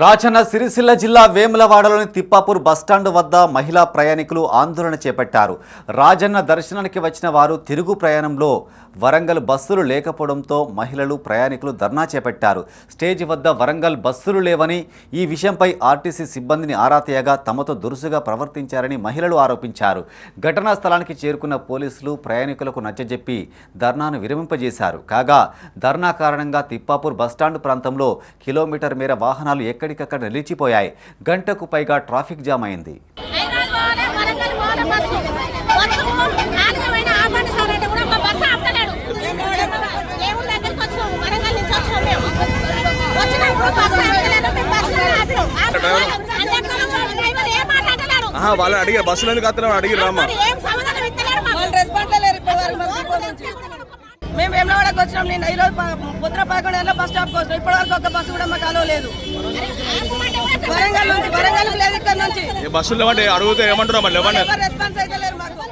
రాచన్న సిరిసిల్ల జిల్లా వేములవాడలోని తిప్పాపూర్ బస్టాండ్ వద్ద మహిళా ప్రయాణికులు ఆందోళన చేపట్టారు. రాజన్న దర్శనానికి వచ్చిన వారు తిరుగు ప్రయాణంలో వరంగల్ బస్సులు లేకపోవడంతో మహిళలు ప్రయాణికులు ధర్నా చేపట్టారు. స్టేజ్ వద్ద వరంగల్ బస్సులు లేవని ఈ విషయంపై ఆర్టీసీ సిబ్బందిని ఆరాతీయగా తమతో దురుసుగా ప్రవర్తించారని మహిళలు ఆరోపించారు. ఘటనా స్థలానికి చేరుకున్న పోలీసులు ప్రయాణికులకు నచ్చజెప్పి ధర్నాను విరమింపజేశారు. కాగా ధర్నా కారణంగా తిప్పాపూర్ బస్టాండ్ ప్రాంతంలో కిలోమీటర్ మేర వాహనాలు ఎక్కడికక్కడ నిలిచిపోయాయి. గంటకు పైగా ట్రాఫిక్ జామ్ అయింది. బస్సులోనే వాళ్ళని అడిగే బస్సులు ఎందుకు అత్తనం అడిగి రామ్మా. మేము వేమలవాడకి వచ్చినాం నేను ఈ రోజు పుత్ర పదకొండు బస్ స్టాప్ వచ్చినాం ఇప్పటి వరకు ఒక బస్సు కూడా మాకు అలో లేదు. వరంగల్ నుంచి వరంగల్ లేదు ఇక్కడ నుంచి? బస్సులు అడిగితే ఏమంటారు రెస్పాన్స్ అయితే లేరు మాకు.